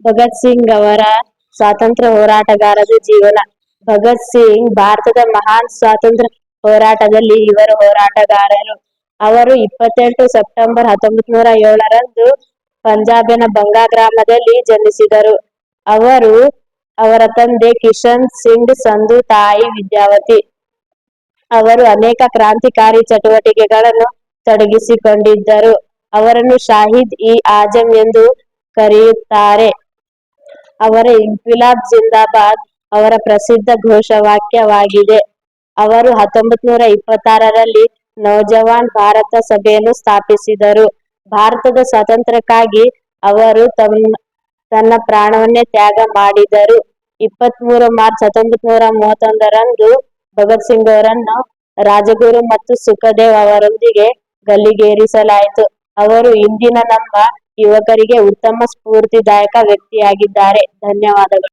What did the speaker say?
ಭಗತ್ ಸಿಂಗ್ ಅವರ ಸ್ವಾತಂತ್ರ್ಯ ಹೋರಾಟಗಾರರ ಜೀವನ ಭಗತ್ ಸಿಂಗ್ ಭಾರತದ ಮಹಾನ್ ಸ್ವಾತಂತ್ರ್ಯ ಹೋರಾಟದಲ್ಲಿ ಇವರು ಹೋರಾಟಗಾರರು. ಅವರು ಇಪ್ಪತ್ತೆಂಟು ಸೆಪ್ಟೆಂಬರ್ ಹತ್ತೊಂಬತ್ತನೂರ ಏಳರಂದು ಪಂಜಾಬಿನ ಬಂಗಾ ಗ್ರಾಮದಲ್ಲಿ ಜನಿಸಿದರು. ಅವರು ಅವರ ತಂದೆ ಕಿಶನ್ ಸಿಂಗ್ ಸಂಧು, ತಾಯಿ ವಿದ್ಯಾವತಿ. ಅವರು ಅನೇಕ ಕ್ರಾಂತಿಕಾರಿ ಚಟುವಟಿಕೆಗಳನ್ನು ತೊಡಗಿಸಿಕೊಂಡಿದ್ದರು. ಅವರನ್ನು ಶಾಹಿದ್-ಇ-ಆಜಮ್ ಎಂದು ಕರೆಯುತ್ತಾರೆ. ಅವರ ಇನ್ಫಿಲಾಬ್ ಜಿಂದಾಬಾದ್' ಅವರ ಪ್ರಸಿದ್ಧ ಘೋಷವಾಕ್ಯವಾಗಿದೆ. ಅವರು ಹತ್ತೊಂಬತ್ತನೂರ ಇಪ್ಪತ್ತಾರರಲ್ಲಿ ನವಜವಾನ್ ಭಾರತ ಸಭೆಯನ್ನು ಸ್ಥಾಪಿಸಿದರು. ಭಾರತದ ಸ್ವಾತಂತ್ರ್ಯಕ್ಕಾಗಿ ಅವರು ತಮ್ಮ ತನ್ನ ಪ್ರಾಣವನ್ನೇ ತ್ಯಾಗ ಮಾಡಿದರು. ಇಪ್ಪತ್ಮೂರು ಮಾರ್ಚ್ ಹತ್ತೊಂಬತ್ತನೂರ ಮೂವತ್ತೊಂದರಂದು ಭಗತ್ ಸಿಂಗ್ ಅವರನ್ನು ರಾಜಗುರು ಮತ್ತು ಸುಖದೇವ್ ಅವರೊಂದಿಗೆ ಗಲ್ಲಿಗೇರಿಸಲಾಯಿತು. ಅವರು ಇಂದಿನ ನಮ್ಮ ಯುವಕರಿಗೆ ಉತ್ತಮ ಸ್ಫೂರ್ತಿದಾಯಕ ವ್ಯಕ್ತಿಯಾಗಿದ್ದಾರೆ. ಧನ್ಯವಾದಗಳು.